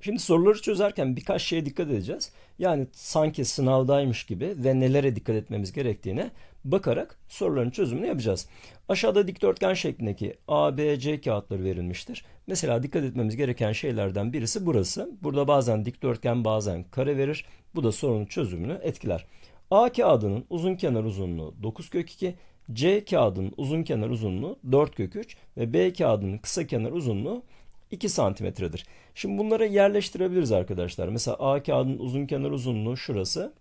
Şimdi soruları çözerken birkaç şeye dikkat edeceğiz. Yani sanki sınavdaymış gibi ve nelere dikkat etmemiz gerektiğine bakarak soruların çözümünü yapacağız. Aşağıda dikdörtgen şeklindeki A, B, C kağıtları verilmiştir. Mesela dikkat etmemiz gereken şeylerden birisi burası. Burada bazen dikdörtgen bazen kare verir. Bu da sorunun çözümünü etkiler. A kağıdının uzun kenar uzunluğu 9 kök 2, C kağıdının uzun kenar uzunluğu 4 kök 3 ve B kağıdının kısa kenar uzunluğu 2 santimetredir. Şimdi bunları yerleştirebiliriz arkadaşlar. Mesela A kağıdının uzun kenar uzunluğu şurası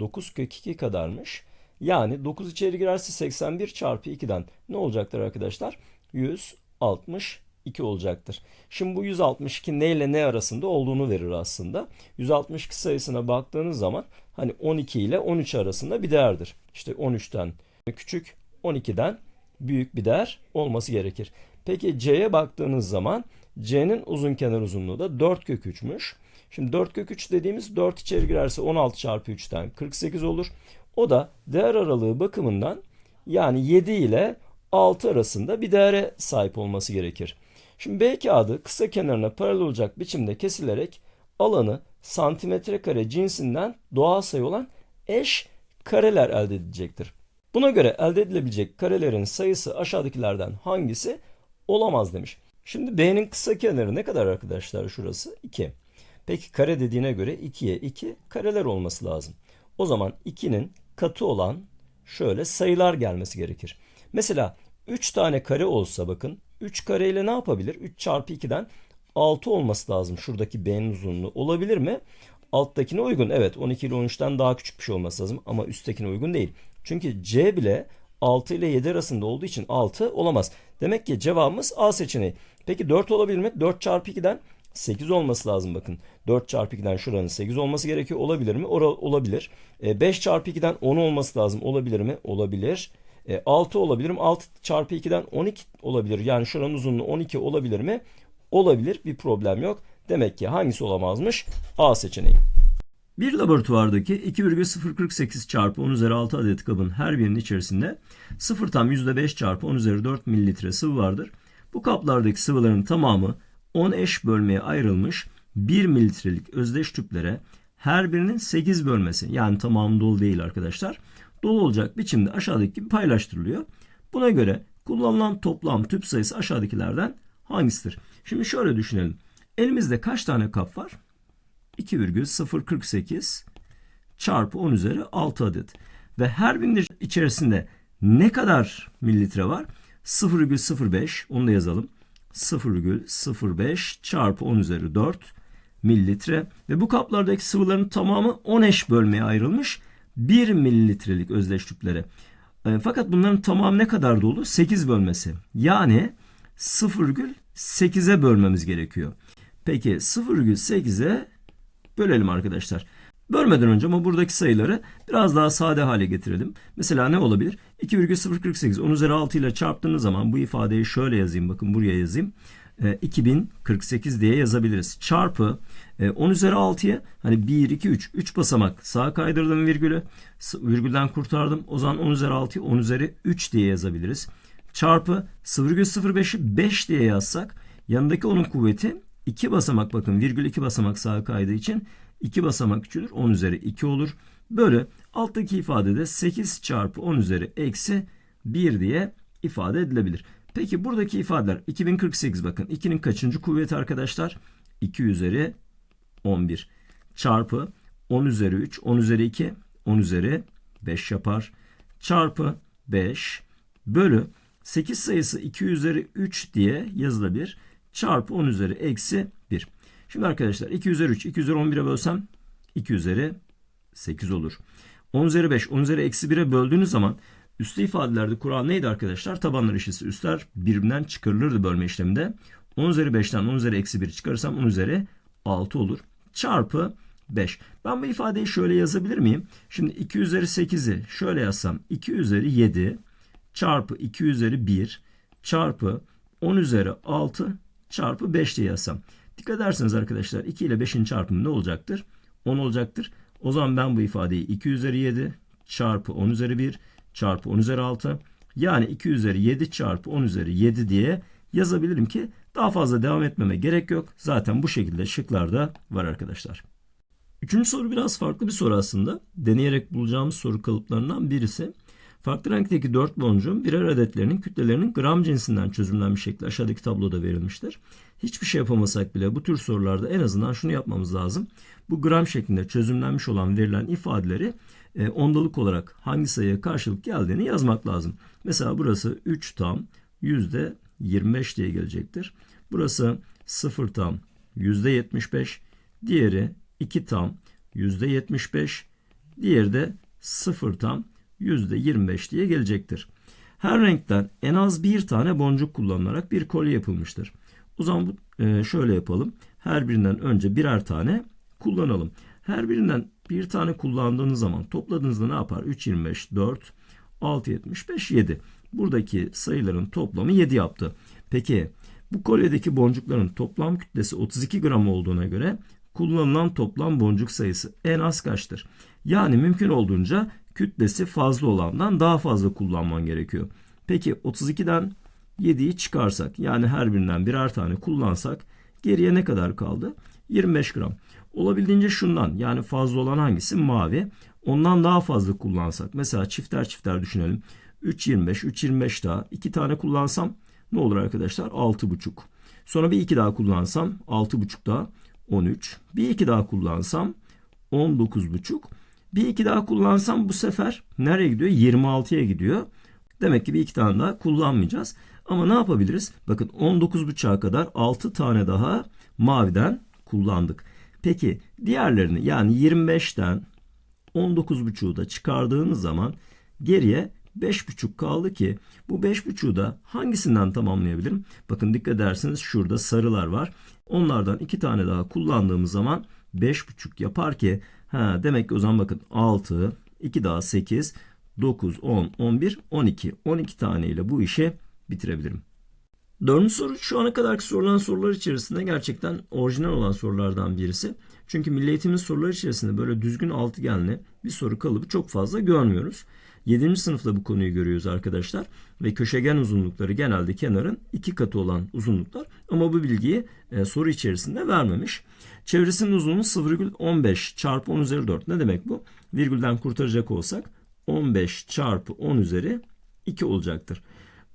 9 kök 2 kadarmış. Yani 9 içeri girerse 81 çarpı 2'den ne olacaktır arkadaşlar? 162 olacaktır. Şimdi bu 162 ne ile ne arasında olduğunu verir aslında. 162 sayısına baktığınız zaman hani 12 ile 13 arasında bir değerdir. İşte 13'ten küçük 12'den büyük bir değer olması gerekir. Peki C'ye baktığınız zaman C'nin uzun kenar uzunluğu da 4 kök 3'müş. Şimdi 4 kök 3 dediğimiz 4 içeri girerse 16 çarpı 3'ten 48 olur. O da değer aralığı bakımından yani 7 ile 6 arasında bir değere sahip olması gerekir. Şimdi B kağıdı kısa kenarına paralel olacak biçimde kesilerek alanı santimetre kare cinsinden doğal sayı olan eş kareler elde edilecektir. Buna göre elde edilebilecek karelerin sayısı aşağıdakilerden hangisi olamaz demiş. Şimdi B'nin kısa kenarı ne kadar arkadaşlar şurası? 2. Peki kare dediğine göre 2'ye 2 kareler olması lazım. O zaman 2'nin katı olan şöyle sayılar gelmesi gerekir. Mesela 3 tane kare olsa bakın 3 kare ile ne yapabilir? 3 çarpı 2'den 6 olması lazım. Şuradaki B'nin uzunluğu olabilir mi? Alttakine uygun. Evet 12 ile 13'ten daha küçük bir şey olması lazım ama üsttekine uygun değil. Çünkü C bile 6 ile 7 arasında olduğu için 6 olamaz. Demek ki cevabımız A seçeneği. Peki 4 olabilir mi? 4 çarpı 2'den 8 olması lazım bakın. 4 çarpı 2'den şuranın 8 olması gerekiyor. Olabilir mi? Ora, olabilir. E, 5 çarpı 2'den 10 olması lazım. Olabilir mi? Olabilir. E, 6 olabilir mi? 6 çarpı 2'den 12 olabilir. Yani şuranın uzunluğu 12 olabilir mi? Olabilir. Bir problem yok. Demek ki hangisi olamazmış? A seçeneği. Bir laboratuvardaki 2,048 çarpı 10 üzeri 6 adet kabın her birinin içerisinde 0 tam %5 çarpı 10 üzeri 4 mililitre sıvı vardır. Bu kaplardaki sıvıların tamamı 10 eş bölmeye ayrılmış 1 mililitrelik özdeş tüplere her birinin 8 bölmesi yani tamamı dolu değil arkadaşlar. Dolu olacak biçimde aşağıdaki gibi paylaştırılıyor. Buna göre kullanılan toplam tüp sayısı aşağıdakilerden hangisidir? Şimdi şöyle düşünelim. Elimizde kaç tane kap var? 2,048 çarpı 10 üzeri 6 adet. Ve her birinin içerisinde ne kadar mililitre var? 0,05 onu da yazalım. 0,05 çarpı 10 üzeri 4 mililitre. Ve bu kaplardaki sıvıların tamamı 10 eş bölmeye ayrılmış 1 mililitrelik özdeş tüplere. E, fakat bunların tamamı ne kadar dolu? 8 bölmesi. Yani 0,8'e bölmemiz gerekiyor. Peki 0,8'e bölelim arkadaşlar. Bölmeden önce ama buradaki sayıları biraz daha sade hale getirelim. Mesela ne olabilir? 2,048 10 üzeri 6 ile çarptığınız zaman bu ifadeyi şöyle yazayım. Bakın buraya yazayım. E, 2048 diye yazabiliriz. Çarpı e, 10 üzeri 6'ya hani 1, 2, 3. 3 basamak sağa kaydırdım virgülü. Virgülden kurtardım. O zaman 10 üzeri 6'yı 10 üzeri 3 diye yazabiliriz. Çarpı 0,05'i 5 diye yazsak yanındaki onun kuvveti 2 basamak bakın virgül 2 basamak sağa kaydığı için 2 basamak küçülür 10 üzeri 2 olur. Böyle alttaki ifadede 8 çarpı 10 üzeri eksi 1 diye ifade edilebilir. Peki buradaki ifadeler 2048 bakın 2'nin kaçıncı kuvveti arkadaşlar? 2 üzeri 11 çarpı 10 üzeri 3 10 üzeri 2 10 üzeri 5 yapar. Çarpı 5 bölü 8 sayısı 2 üzeri 3 diye yazılabilir. Çarpı 10 üzeri eksi 1. Şimdi arkadaşlar 2 üzeri 3, 2 üzeri 11'e bölsem 2 üzeri 8 olur. 10 üzeri 5, 10 üzeri eksi 1'e böldüğünüz zaman üslü ifadelerde kural neydi arkadaşlar? Tabanlar eşitsi üstler birbirinden çıkarılırdı bölme işleminde. 10 üzeri 5'ten 10 üzeri eksi 1 çıkarırsam 10 üzeri 6 olur. Çarpı 5. Ben bu ifadeyi şöyle yazabilir miyim? Şimdi 2 üzeri 8'i şöyle yazsam 2 üzeri 7 çarpı 2 üzeri 1 çarpı 10 üzeri 6 çarpı 5 diye yazsam. Dikkat ederseniz arkadaşlar 2 ile 5'in çarpımı ne olacaktır? 10 olacaktır. O zaman ben bu ifadeyi 2 üzeri 7 çarpı 10 üzeri 1 çarpı 10 üzeri 6 yani 2 üzeri 7 çarpı 10 üzeri 7 diye yazabilirim ki Daha fazla devam etmeme gerek yok. Zaten bu şekilde şıklarda var arkadaşlar. Üçüncü soru biraz farklı bir soru aslında. Deneyerek bulacağımız soru kalıplarından birisi. Farklı renkteki dört boncuğun birer adetlerinin kütlelerinin gram cinsinden çözümlenmiş şekli aşağıdaki tabloda verilmiştir. Hiçbir şey yapamasak bile bu tür sorularda en azından şunu yapmamız lazım. Bu gram şeklinde çözümlenmiş olan verilen ifadeleri e, ondalık olarak hangi sayıya karşılık geldiğini yazmak lazım. Mesela burası 3 tam yüzde 25 diye gelecektir. Burası 0 tam yüzde 75. Diğeri 2 tam yüzde 75. Diğeri de 0 tam yüzde 25 diye gelecektir. Her renkten en az bir tane boncuk kullanılarak bir kolye yapılmıştır. O zaman e, şöyle yapalım. Her birinden önce birer tane kullanalım. Her birinden bir tane kullandığınız zaman topladığınızda ne yapar? 3, 25, 4, 6, 75, 7. Buradaki sayıların toplamı 7 yaptı. Peki bu kolyedeki boncukların toplam kütlesi 32 gram olduğuna göre kullanılan toplam boncuk sayısı en az kaçtır? Yani mümkün olduğunca kütlesi fazla olandan daha fazla kullanman gerekiyor. Peki 32'den 7'yi çıkarsak yani her birinden birer tane kullansak geriye ne kadar kaldı? 25 gram. Olabildiğince şundan yani fazla olan hangisi? Mavi. Ondan daha fazla kullansak. Mesela çifter çifter düşünelim. 3.25, 3.25 daha. 2 tane kullansam ne olur arkadaşlar? 6.5. Sonra bir 2 daha kullansam 6.5 daha 13. Bir 2 daha kullansam 19.5. Bir 2 daha kullansam bu sefer nereye gidiyor? 26'ya gidiyor. Demek ki bir iki tane daha kullanmayacağız. Ama ne yapabiliriz? Bakın 19.5'a kadar 6 tane daha maviden kullandık. Peki diğerlerini yani 25'ten 19.5'u da çıkardığınız zaman geriye 5.5 kaldı ki bu 5.5'u da hangisinden tamamlayabilirim? Bakın dikkat ederseniz şurada sarılar var. Onlardan iki tane daha kullandığımız zaman 5.5 yapar ki ha, demek ki o zaman bakın 6, 2 daha 8, 9, 10, 11, 12. 12 tane ile bu işi bitirebilirim. Dördüncü soru şu ana kadarki sorulan sorular içerisinde gerçekten orijinal olan sorulardan birisi. Çünkü milli eğitimin sorular içerisinde böyle düzgün altıgenli bir soru kalıbı çok fazla görmüyoruz. 7. sınıfta bu konuyu görüyoruz arkadaşlar. Ve köşegen uzunlukları genelde kenarın iki katı olan uzunluklar. Ama bu bilgiyi e, soru içerisinde vermemiş. Çevresinin uzunluğu 0,15 çarpı 10 üzeri 4. Ne demek bu? Virgülden kurtaracak olsak 15 çarpı 10 üzeri 2 olacaktır.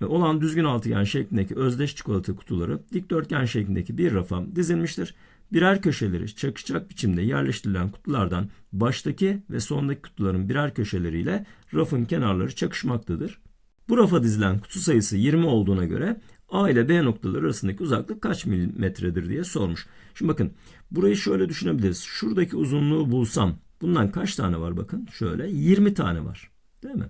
Ve olan düzgün altıgen şeklindeki özdeş çikolata kutuları dikdörtgen şeklindeki bir rafa dizilmiştir. Birer köşeleri çakışacak biçimde yerleştirilen kutulardan baştaki ve sondaki kutuların birer köşeleriyle rafın kenarları çakışmaktadır. Bu rafa dizilen kutu sayısı 20 olduğuna göre A ile B noktaları arasındaki uzaklık kaç milimetredir diye sormuş. Şimdi bakın burayı şöyle düşünebiliriz. Şuradaki uzunluğu bulsam bundan kaç tane var bakın şöyle 20 tane var değil mi?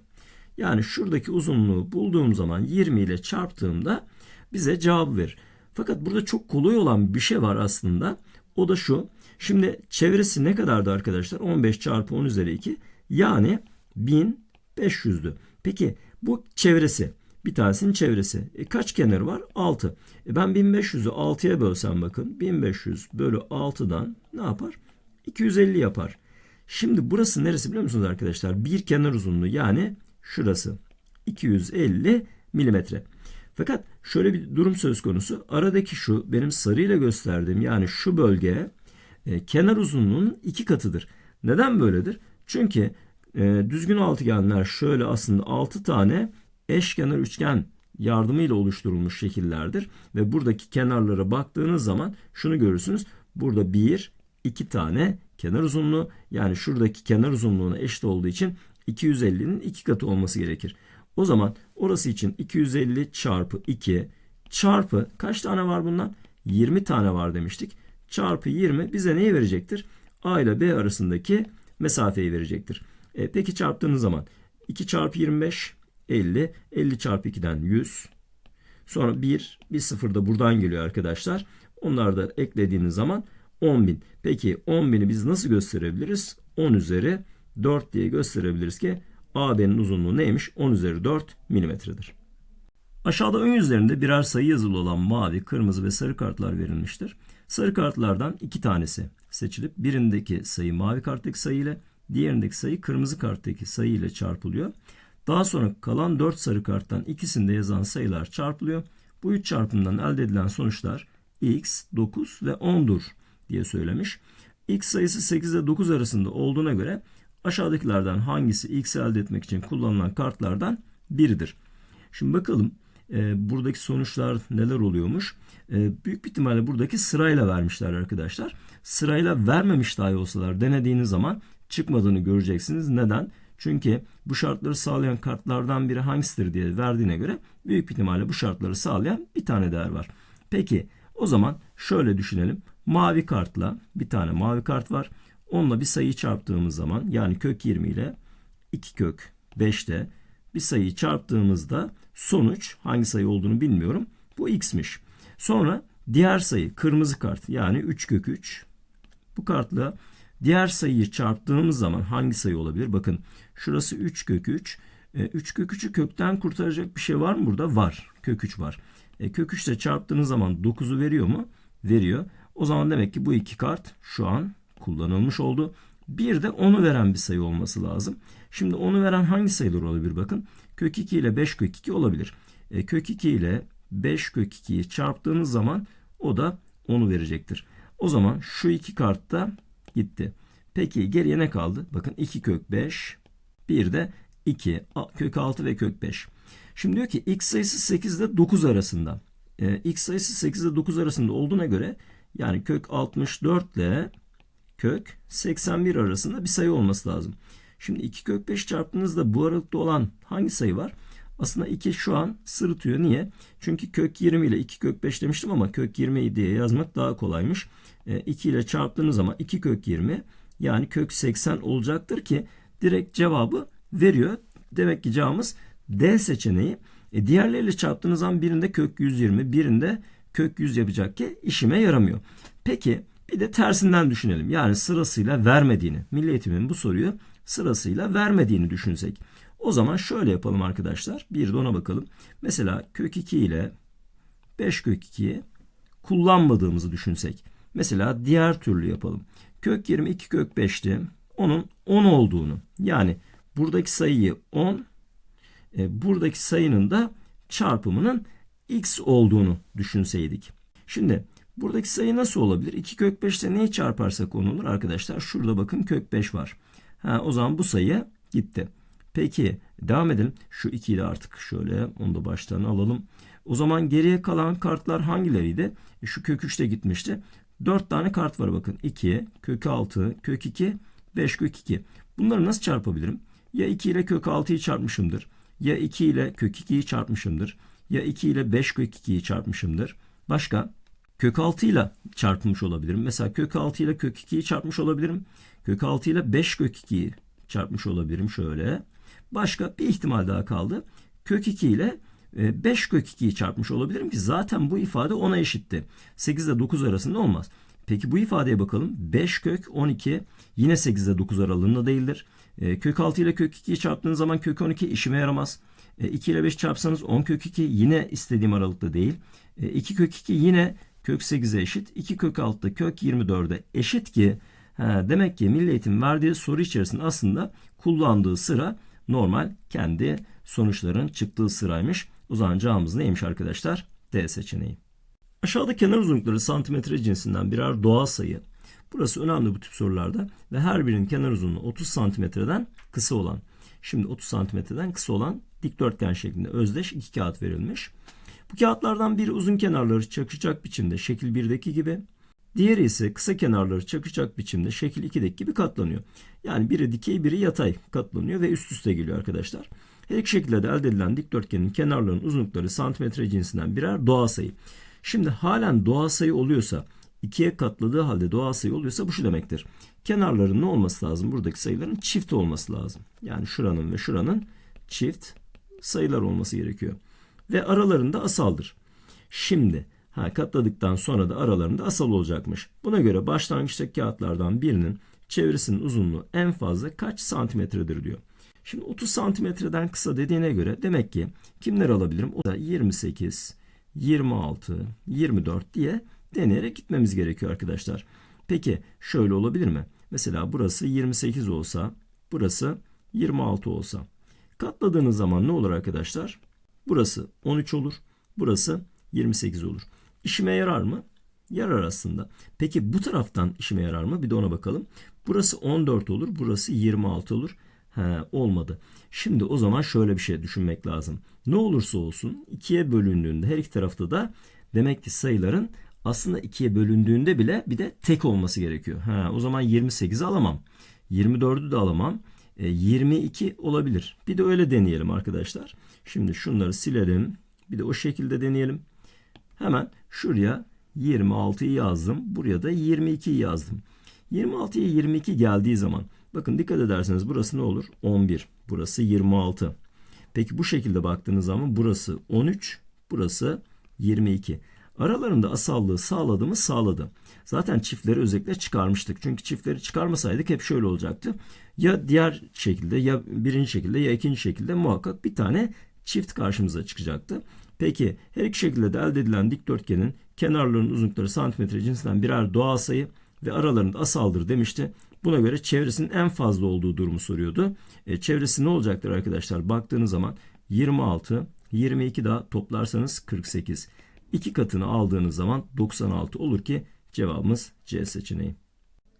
Yani şuradaki uzunluğu bulduğum zaman 20 ile çarptığımda bize cevap verir. Fakat burada çok kolay olan bir şey var aslında. O da şu. Şimdi çevresi ne kadardı arkadaşlar? 15 çarpı 10 üzeri 2. Yani 1500'dü. Peki bu çevresi. Bir tanesinin çevresi. E, kaç kenarı var? 6. E, ben 1500'ü 6'ya bölsem bakın. 1500 bölü 6'dan ne yapar? 250 yapar. Şimdi burası neresi biliyor musunuz arkadaşlar? Bir kenar uzunluğu yani şurası. 250 milimetre. Fakat şöyle bir durum söz konusu. Aradaki şu benim sarıyla gösterdiğim yani şu bölge e, kenar uzunluğunun iki katıdır. Neden böyledir? Çünkü e, düzgün altıgenler şöyle aslında 6 tane eşkenar üçgen yardımıyla oluşturulmuş şekillerdir. Ve buradaki kenarlara baktığınız zaman şunu görürsünüz. Burada bir, iki tane kenar uzunluğu yani şuradaki kenar uzunluğuna eşit olduğu için 250'nin iki katı olması gerekir. O zaman orası için 250 çarpı 2 çarpı kaç tane var bundan? 20 tane var demiştik. Çarpı 20 bize neyi verecektir? A ile B arasındaki mesafeyi verecektir. E, peki çarptığınız zaman 2 çarpı 25 50. 50 çarpı 2'den 100. Sonra 1, bir 0 da buradan geliyor arkadaşlar. Onları da eklediğiniz zaman 10.000. Peki 10.000'i biz nasıl gösterebiliriz? 10 üzeri 4 diye gösterebiliriz ki AB'nin uzunluğu neymiş? 10 üzeri 4 milimetredir. Aşağıda ön yüzlerinde birer sayı yazılı olan mavi, kırmızı ve sarı kartlar verilmiştir. Sarı kartlardan iki tanesi seçilip birindeki sayı mavi karttaki sayı ile diğerindeki sayı kırmızı karttaki sayı ile çarpılıyor. Daha sonra kalan 4 sarı karttan ikisinde yazan sayılar çarpılıyor. Bu üç çarpımdan elde edilen sonuçlar x 9 ve 10'dur diye söylemiş. x sayısı 8 ile 9 arasında olduğuna göre aşağıdakilerden hangisi x elde etmek için kullanılan kartlardan biridir. Şimdi bakalım e, buradaki sonuçlar neler oluyormuş. E, büyük bir ihtimalle buradaki sırayla vermişler arkadaşlar. Sırayla vermemiş dahi olsalar denediğiniz zaman çıkmadığını göreceksiniz. Neden? Çünkü bu şartları sağlayan kartlardan biri hangisidir diye verdiğine göre büyük ihtimalle bu şartları sağlayan bir tane değer var. Peki o zaman şöyle düşünelim. Mavi kartla bir tane mavi kart var. Onunla bir sayıyı çarptığımız zaman yani kök 20 ile 2 kök 5'te bir sayıyı çarptığımızda sonuç hangi sayı olduğunu bilmiyorum. Bu x'miş. Sonra diğer sayı kırmızı kart yani 3 kök 3. Bu kartla diğer sayıyı çarptığımız zaman hangi sayı olabilir? Bakın şurası 3 kök 3. 3 kök 3'ü kökten kurtaracak bir şey var mı burada? Var. Kök 3 var. E, kök 3 ile çarptığınız zaman 9'u veriyor mu? Veriyor. O zaman demek ki bu iki kart şu an kullanılmış oldu. Bir de onu veren bir sayı olması lazım. Şimdi onu veren hangi sayılar olabilir bakın. Kök 2 ile 5 kök 2 olabilir. E, kök 2 ile 5 kök 2'yi çarptığınız zaman o da onu verecektir. O zaman şu iki kart da gitti. Peki geriye ne kaldı? Bakın 2 kök 5 bir de 2 kök 6 ve kök 5. Şimdi diyor ki x sayısı 8 ile 9 arasında. E, x sayısı 8 ile 9 arasında olduğuna göre yani kök 64 ile kök 81 arasında bir sayı olması lazım. Şimdi 2 kök 5 çarptığınızda bu aralıkta olan hangi sayı var? Aslında 2 şu an sırıtıyor. Niye? Çünkü kök 20 ile 2 kök 5 demiştim ama kök 20 diye yazmak daha kolaymış. E, 2 ile çarptığınız zaman 2 kök 20 yani kök 80 olacaktır ki direkt cevabı veriyor. Demek ki cevabımız D seçeneği. E, diğerleriyle çarptığınız zaman birinde kök 120 birinde kök 100 yapacak ki işime yaramıyor. Peki bir de tersinden düşünelim. Yani sırasıyla vermediğini. Milli Eğitim'in bu soruyu sırasıyla vermediğini düşünsek. O zaman şöyle yapalım arkadaşlar. Bir de ona bakalım. Mesela kök 2 ile 5 kök 2'yi kullanmadığımızı düşünsek. Mesela diğer türlü yapalım. Kök 22 kök 5'ti. Onun 10 olduğunu yani buradaki sayıyı 10 e, buradaki sayının da çarpımının x olduğunu düşünseydik. Şimdi buradaki sayı nasıl olabilir? 2 kök 5 ile neyi çarparsak 10 olur arkadaşlar. Şurada bakın kök 5 var. Ha, o zaman bu sayı gitti. Peki devam edelim. Şu 2'yi de artık şöyle onu da baştan alalım. O zaman geriye kalan kartlar hangileriydi? E, şu kök 3 de gitmişti. 4 tane kart var bakın. 2, kök 6, kök 2, 5 kök 2. Bunları nasıl çarpabilirim? Ya 2 ile kök 6'yı çarpmışımdır. Ya 2 ile kök 2'yi çarpmışımdır. Ya 2 ile 5 kök 2'yi çarpmışımdır. Başka? Kök 6 ile çarpmış olabilirim. Mesela kök 6 ile kök 2'yi çarpmış olabilirim. Kök 6 ile 5 kök 2'yi çarpmış olabilirim şöyle. Başka bir ihtimal daha kaldı. Kök 2 ile 5 kök 2'yi çarpmış olabilirim ki zaten bu ifade 10'a eşitti. 8 ile 9 arasında olmaz. Peki bu ifadeye bakalım. 5 kök 12 yine 8 ile 9 aralığında değildir. E, kök 6 ile kök 2'yi çarptığınız zaman kök 12 işime yaramaz. E, 2 ile 5 çarpsanız 10 kök 2 yine istediğim aralıkta değil. E, 2 kök 2 yine kök 8'e eşit. 2 kök 6 da kök 24'e eşit ki ha, demek ki Milli Eğitim verdiği soru içerisinde aslında kullandığı sıra normal kendi sonuçların çıktığı sıraymış. O zaman cevabımız neymiş arkadaşlar? D seçeneği. Aşağıda kenar uzunlukları santimetre cinsinden birer doğal sayı. Burası önemli bu tip sorularda ve her birinin kenar uzunluğu 30 santimetreden kısa olan. Şimdi 30 santimetreden kısa olan dikdörtgen şeklinde özdeş iki kağıt verilmiş. Bu kağıtlardan biri uzun kenarları çakışacak biçimde şekil 1'deki gibi. Diğeri ise kısa kenarları çakışacak biçimde şekil 2'deki gibi katlanıyor. Yani biri dikey biri yatay katlanıyor ve üst üste geliyor arkadaşlar. Her iki şekilde de elde edilen dikdörtgenin kenarlarının uzunlukları santimetre cinsinden birer doğal sayı. Şimdi halen doğal sayı oluyorsa ikiye katladığı halde doğal sayı oluyorsa bu şu demektir. Kenarların ne olması lazım? Buradaki sayıların çift olması lazım. Yani şuranın ve şuranın çift sayılar olması gerekiyor. Ve aralarında asaldır. Şimdi ha, katladıktan sonra da aralarında asal olacakmış. Buna göre başlangıçtaki kağıtlardan birinin çevresinin uzunluğu en fazla kaç santimetredir diyor. Şimdi 30 santimetreden kısa dediğine göre demek ki kimler alabilirim? O da 28, 26, 24 diye deneyerek gitmemiz gerekiyor arkadaşlar. Peki şöyle olabilir mi? Mesela burası 28 olsa, burası 26 olsa. Katladığınız zaman ne olur arkadaşlar? Burası 13 olur, burası 28 olur. İşime yarar mı? Yarar aslında. Peki bu taraftan işime yarar mı? Bir de ona bakalım. Burası 14 olur. Burası 26 olur. He, olmadı. Şimdi o zaman şöyle bir şey düşünmek lazım. Ne olursa olsun ikiye bölündüğünde her iki tarafta da demek ki sayıların aslında ikiye bölündüğünde bile bir de tek olması gerekiyor. Ha, o zaman 28'i alamam. 24'ü de alamam. E, 22 olabilir. Bir de öyle deneyelim arkadaşlar. Şimdi şunları silelim. Bir de o şekilde deneyelim. Hemen şuraya 26'yı yazdım. Buraya da 22'yi yazdım. 26'ya 22 geldiği zaman bakın dikkat ederseniz burası ne olur? 11. Burası 26. Peki bu şekilde baktığınız zaman burası 13. Burası 22. Aralarında asallığı sağladı mı? Sağladı. Zaten çiftleri özellikle çıkarmıştık. Çünkü çiftleri çıkarmasaydık hep şöyle olacaktı. Ya diğer şekilde ya birinci şekilde ya ikinci şekilde muhakkak bir tane çift karşımıza çıkacaktı. Peki her iki şekilde de elde edilen dikdörtgenin kenarlarının uzunlukları santimetre cinsinden birer doğal sayı ve aralarında asaldır demişti. Buna göre çevresinin en fazla olduğu durumu soruyordu. E, çevresi ne olacaktır arkadaşlar? Baktığınız zaman 26, 22 daha toplarsanız 48. İki katını aldığınız zaman 96 olur ki cevabımız C seçeneği.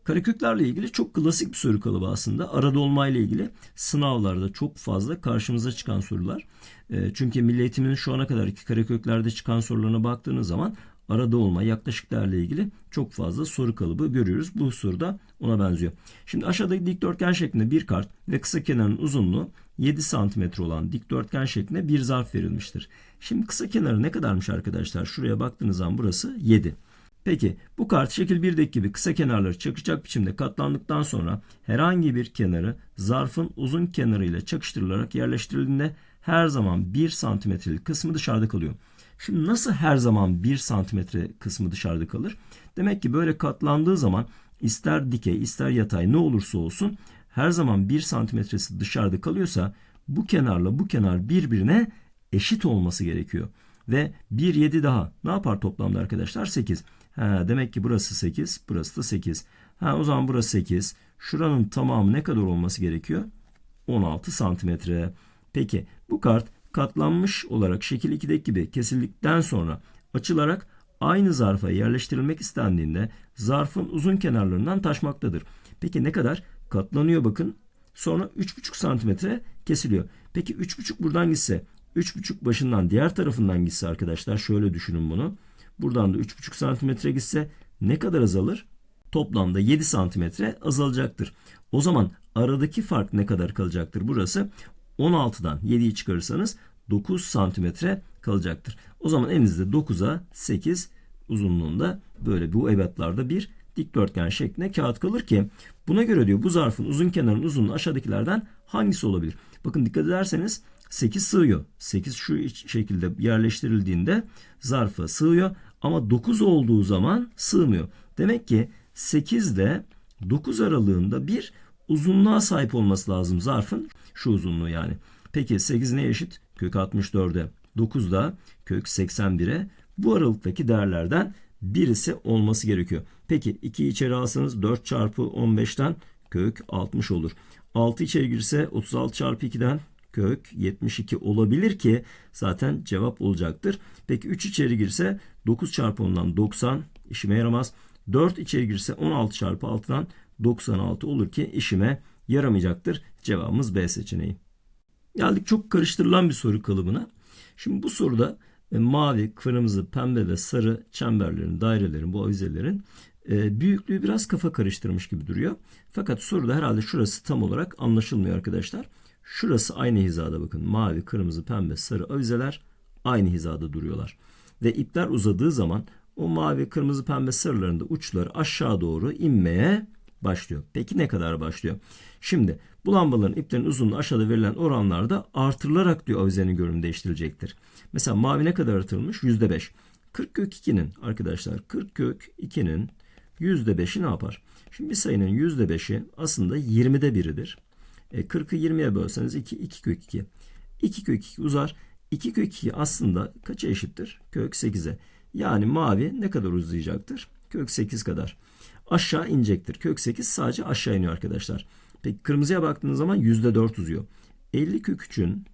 Kareköklerle ilgili çok klasik bir soru kalıbı aslında. Arada olmayla ilgili sınavlarda çok fazla karşımıza çıkan sorular. E, çünkü Milli Eğitim'in şu ana kadar iki kareköklerde çıkan sorularına baktığınız zaman arada olma yaklaşıklarla ilgili çok fazla soru kalıbı görüyoruz. Bu soru da ona benziyor. Şimdi aşağıdaki dikdörtgen şeklinde bir kart ve kısa kenarın uzunluğu 7 cm olan dikdörtgen şeklinde bir zarf verilmiştir. Şimdi kısa kenarı ne kadarmış arkadaşlar? Şuraya baktığınız zaman burası 7. Peki bu kart şekil 1'deki gibi kısa kenarları çakışacak biçimde katlandıktan sonra herhangi bir kenarı zarfın uzun kenarıyla çakıştırılarak yerleştirildiğinde her zaman 1 santimetrelik kısmı dışarıda kalıyor. Şimdi nasıl her zaman 1 santimetre kısmı dışarıda kalır? Demek ki böyle katlandığı zaman ister dikey ister yatay ne olursa olsun her zaman 1 santimetresi dışarıda kalıyorsa bu kenarla bu kenar birbirine eşit olması gerekiyor. Ve 1 7 daha ne yapar toplamda arkadaşlar? 8. Ha, demek ki burası 8, burası da 8. Ha, o zaman burası 8. Şuranın tamamı ne kadar olması gerekiyor? 16 santimetre. Peki bu kart katlanmış olarak şekil 2'deki gibi kesildikten sonra açılarak aynı zarfa yerleştirilmek istendiğinde zarfın uzun kenarlarından taşmaktadır. Peki ne kadar? Katlanıyor bakın. Sonra 3,5 santimetre kesiliyor. Peki 3,5 buradan gitse 3,5 başından diğer tarafından gitse arkadaşlar şöyle düşünün bunu. Buradan da 3,5 santimetre gitse ne kadar azalır? Toplamda 7 santimetre azalacaktır. O zaman aradaki fark ne kadar kalacaktır? Burası 16'dan 7'yi çıkarırsanız 9 santimetre kalacaktır. O zaman elinizde 9'a 8 uzunluğunda böyle bu ebatlarda bir dikdörtgen şeklinde kağıt kalır ki buna göre diyor bu zarfın uzun kenarının uzunluğu aşağıdakilerden hangisi olabilir? Bakın dikkat ederseniz 8 sığıyor. 8 şu şekilde yerleştirildiğinde zarfa sığıyor ama 9 olduğu zaman sığmıyor. Demek ki 8 ile 9 aralığında bir uzunluğa sahip olması lazım zarfın şu uzunluğu yani. Peki 8 ne eşit? Kök 64'e. 9 da kök 81'e. Bu aralıktaki değerlerden birisi olması gerekiyor. Peki 2'yi içeri alsanız 4 çarpı 15'ten kök 60 olur. 6 içeri girse 36 çarpı 2'den kök 72 olabilir ki zaten cevap olacaktır. Peki 3 içeri girse 9 çarpı 10'dan 90 işime yaramaz. 4 içeri girse 16 çarpı 6'dan 96 olur ki işime yaramayacaktır. Cevabımız B seçeneği. Geldik çok karıştırılan bir soru kalıbına. Şimdi bu soruda e, mavi, kırmızı, pembe ve sarı çemberlerin, dairelerin, bu avizelerin e, büyüklüğü biraz kafa karıştırmış gibi duruyor. Fakat soruda herhalde şurası tam olarak anlaşılmıyor arkadaşlar. Şurası aynı hizada bakın. Mavi, kırmızı, pembe, sarı avizeler aynı hizada duruyorlar. Ve ipler uzadığı zaman o mavi, kırmızı, pembe sarılarında uçları aşağı doğru inmeye başlıyor. Peki ne kadar başlıyor? Şimdi bu lambaların iplerin uzunluğu aşağıda verilen oranlarda artırılarak diyor avizenin görünümü değiştirilecektir. Mesela mavi ne kadar artırılmış? %5. 40 kök 2'nin arkadaşlar 40 kök 2'nin %5'i ne yapar? Şimdi bir sayının %5'i aslında 20'de biridir. E, 40'ı 20'ye bölseniz 2, 2 kök 2. 2 kök 2 uzar. 2 kök 2 aslında kaça eşittir? Kök 8'e. Yani mavi ne kadar uzayacaktır? Kök 8 kadar. Aşağı inecektir. Kök 8 sadece aşağı iniyor arkadaşlar. Peki kırmızıya baktığınız zaman %4 uzuyor. 50 kök 3'ün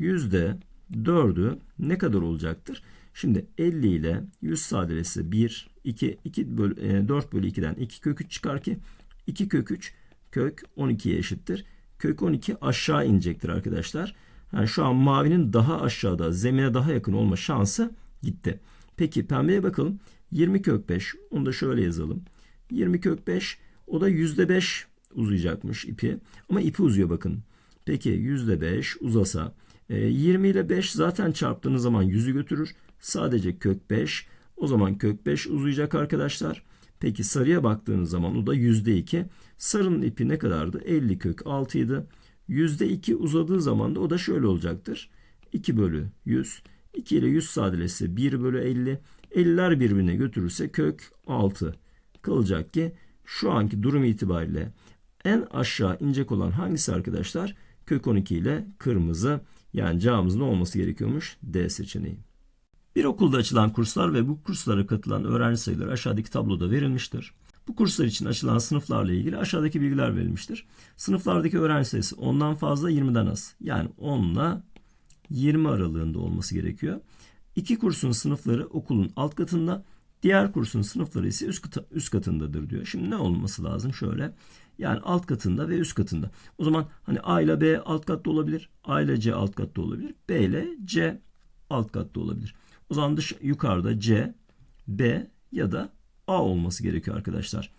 %4'ü ne kadar olacaktır? Şimdi 50 ile 100 sadeleşse 1, 2, 2 bölü, e, 4 bölü 2'den 2 kök 3 çıkar ki 2 kök 3 kök 12'ye eşittir. Kök 12 aşağı inecektir arkadaşlar. Yani şu an mavinin daha aşağıda zemine daha yakın olma şansı gitti. Peki pembeye bakalım. 20 kök 5 onu da şöyle yazalım. 20 kök 5 o da %5 uzayacakmış ipi. Ama ipi uzuyor bakın. Peki %5 uzasa e, 20 ile 5 zaten çarptığınız zaman 100'ü götürür. Sadece kök 5 o zaman kök 5 uzayacak arkadaşlar. Peki sarıya baktığınız zaman o da %2. Sarının ipi ne kadardı? 50 kök 6 idi. %2 uzadığı zaman da o da şöyle olacaktır. 2 bölü 100. 2 ile 100 sadeleşse 1 bölü 50. 50'ler birbirine götürürse kök 6 kalacak ki şu anki durum itibariyle en aşağı inecek olan hangisi arkadaşlar? Kök 12 ile kırmızı. Yani cevabımızın olması gerekiyormuş D seçeneği. Bir okulda açılan kurslar ve bu kurslara katılan öğrenci sayıları aşağıdaki tabloda verilmiştir. Bu kurslar için açılan sınıflarla ilgili aşağıdaki bilgiler verilmiştir. Sınıflardaki öğrenci sayısı 10'dan fazla 20'den az. Yani 10 ile 20 aralığında olması gerekiyor. İki kursun sınıfları okulun alt katında, diğer kursun sınıfları ise üst, kata, üst katındadır diyor. Şimdi ne olması lazım? Şöyle. Yani alt katında ve üst katında. O zaman hani A ile B alt katta olabilir. A ile C alt katta olabilir. B ile C alt katta olabilir. O zaman dış, yukarıda C, B ya da A olması gerekiyor arkadaşlar.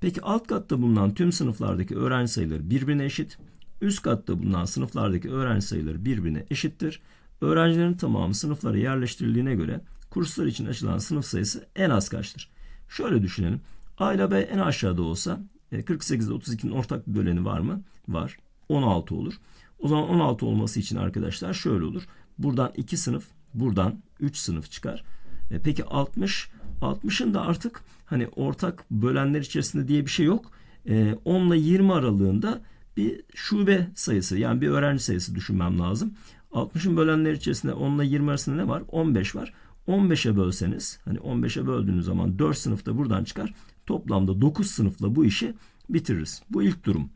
Peki alt katta bulunan tüm sınıflardaki öğrenci sayıları birbirine eşit. Üst katta bulunan sınıflardaki öğrenci sayıları birbirine eşittir. Öğrencilerin tamamı sınıflara yerleştirildiğine göre kurslar için açılan sınıf sayısı en az kaçtır? Şöyle düşünelim. A ile B en aşağıda olsa 48 ile 32'nin ortak bir böleni var mı? Var. 16 olur. O zaman 16 olması için arkadaşlar şöyle olur. Buradan 2 sınıf, buradan 3 sınıf çıkar. E, peki 60 60'ın da artık hani ortak bölenler içerisinde diye bir şey yok. E, 10 ile 20 aralığında bir şube sayısı yani bir öğrenci sayısı düşünmem lazım. 60'ın bölenler içerisinde 10 ile 20 arasında ne var? 15 var. 15'e bölseniz hani 15'e böldüğünüz zaman 4 sınıfta buradan çıkar. Toplamda 9 sınıfla bu işi bitiririz. Bu ilk durum.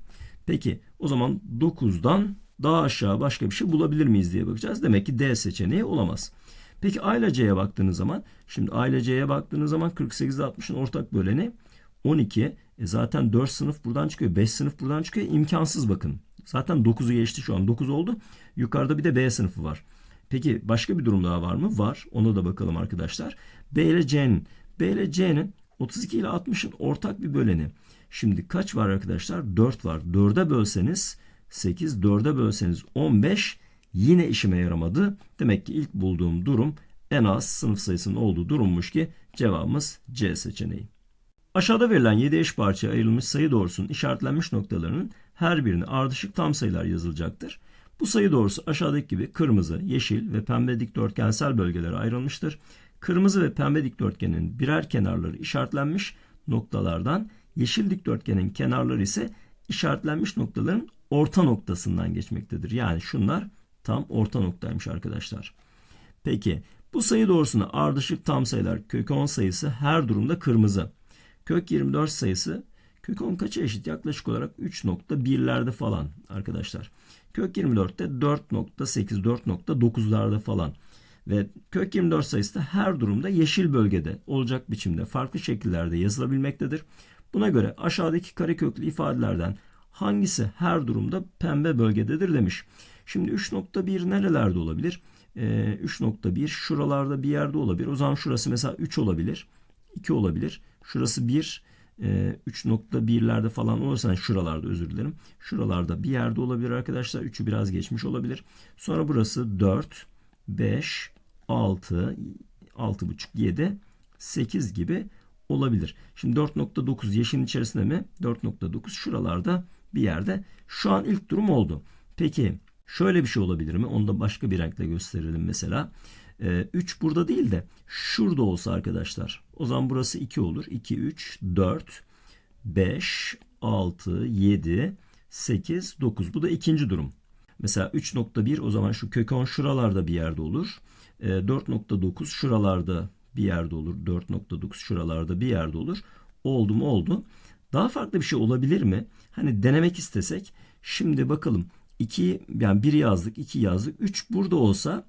Peki o zaman 9'dan daha aşağı başka bir şey bulabilir miyiz diye bakacağız. Demek ki D seçeneği olamaz. Peki A ile C'ye baktığınız zaman şimdi A ile C'ye baktığınız zaman 48 ile 60'ın ortak böleni 12. E zaten 4 sınıf buradan çıkıyor. 5 sınıf buradan çıkıyor. İmkansız bakın. Zaten 9'u geçti şu an. 9 oldu. Yukarıda bir de B sınıfı var. Peki başka bir durum daha var mı? Var. Ona da bakalım arkadaşlar. B ile C'nin B ile C'nin 32 ile 60'ın ortak bir böleni. Şimdi kaç var arkadaşlar? 4 var. 4'e bölseniz 8, 4'e bölseniz 15 yine işime yaramadı. Demek ki ilk bulduğum durum en az sınıf sayısının olduğu durummuş ki cevabımız C seçeneği. Aşağıda verilen 7 eş parçaya ayrılmış sayı doğrusunun işaretlenmiş noktalarının her birine ardışık tam sayılar yazılacaktır. Bu sayı doğrusu aşağıdaki gibi kırmızı, yeşil ve pembe dikdörtgensel bölgelere ayrılmıştır. Kırmızı ve pembe dikdörtgenin birer kenarları işaretlenmiş noktalardan, yeşil dikdörtgenin kenarları ise işaretlenmiş noktaların orta noktasından geçmektedir. Yani şunlar tam orta noktaymış arkadaşlar. Peki bu sayı doğrusuna ardışık tam sayılar kök 10 sayısı her durumda kırmızı. Kök 24 sayısı kök 10 kaça eşit? Yaklaşık olarak 3.1'lerde falan arkadaşlar. Kök 24'te 4.8, 4.9'larda falan. Ve kök 24 sayısı da her durumda yeşil bölgede olacak biçimde farklı şekillerde yazılabilmektedir. Buna göre aşağıdaki kareköklü ifadelerden hangisi her durumda pembe bölgededir demiş. Şimdi 3.1 nerelerde olabilir? Ee, 3.1 şuralarda bir yerde olabilir. O zaman şurası mesela 3 olabilir. 2 olabilir. Şurası 1. E, 3.1'lerde falan olursa yani şuralarda özür dilerim. Şuralarda bir yerde olabilir arkadaşlar. 3'ü biraz geçmiş olabilir. Sonra burası 4, 5, 6, 6.5, 7, 8 gibi olabilir. Şimdi 4.9 yeşilin içerisinde mi? 4.9 şuralarda bir yerde. Şu an ilk durum oldu. Peki şöyle bir şey olabilir mi? Onu da başka bir renkle gösterelim mesela. 3 ee, burada değil de şurada olsa arkadaşlar. O zaman burası 2 olur. 2, 3, 4, 5, 6, 7, 8, 9. Bu da ikinci durum. Mesela 3.1 o zaman şu kök 10 şuralarda bir yerde olur. 4.9 ee, şuralarda bir yerde olur. 4.9 şuralarda bir yerde olur. Oldu mu oldu. Daha farklı bir şey olabilir mi? Hani denemek istesek. Şimdi bakalım. 2 yani 1 yazdık, 2 yazdık. 3 burada olsa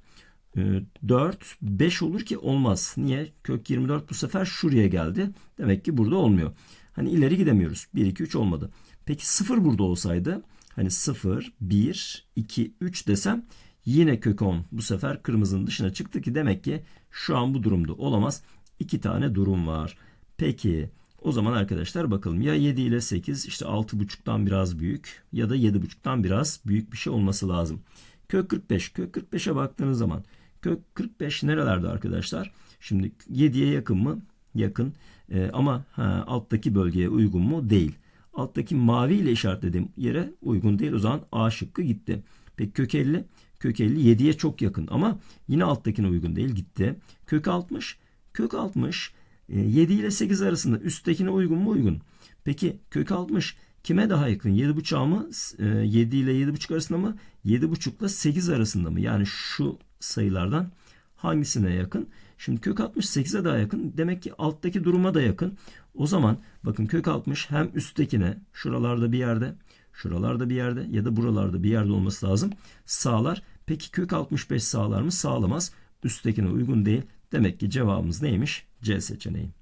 4, 5 olur ki olmaz. Niye? Kök 24 bu sefer şuraya geldi. Demek ki burada olmuyor. Hani ileri gidemiyoruz. 1, 2, 3 olmadı. Peki 0 burada olsaydı hani 0, 1, 2, 3 desem yine kök 10 bu sefer kırmızının dışına çıktı ki demek ki şu an bu durumda olamaz. İki tane durum var. Peki o zaman arkadaşlar bakalım ya 7 ile 8 işte 6,5'tan biraz büyük ya da 7,5'tan biraz büyük bir şey olması lazım. Kök 45. Kök 45'e baktığınız zaman kök 45 nerelerde arkadaşlar? Şimdi 7'ye yakın mı? Yakın. Ee, ama ha, alttaki bölgeye uygun mu? Değil. Alttaki mavi ile işaretlediğim yere uygun değil. O zaman A şıkkı gitti. Peki kök 50. Kök 50 7'ye çok yakın ama yine alttakine uygun değil. Gitti. Kök 60. Kök 60 7 ile 8 arasında üsttekine uygun mu? Uygun. Peki kök 60 kime daha yakın? 7,5 mı? 7 ile 7,5 arasında mı? 7,5 ile 8 arasında mı? Yani şu sayılardan hangisine yakın? Şimdi kök 60 8'e daha yakın. Demek ki alttaki duruma da yakın. O zaman bakın kök 60 hem üsttekine şuralarda bir yerde, şuralarda bir yerde ya da buralarda bir yerde olması lazım. Sağlar. Peki kök 65 sağlar mı? Sağlamaz. Üsttekine uygun değil. Demek ki cevabımız neymiş? C seçeneği.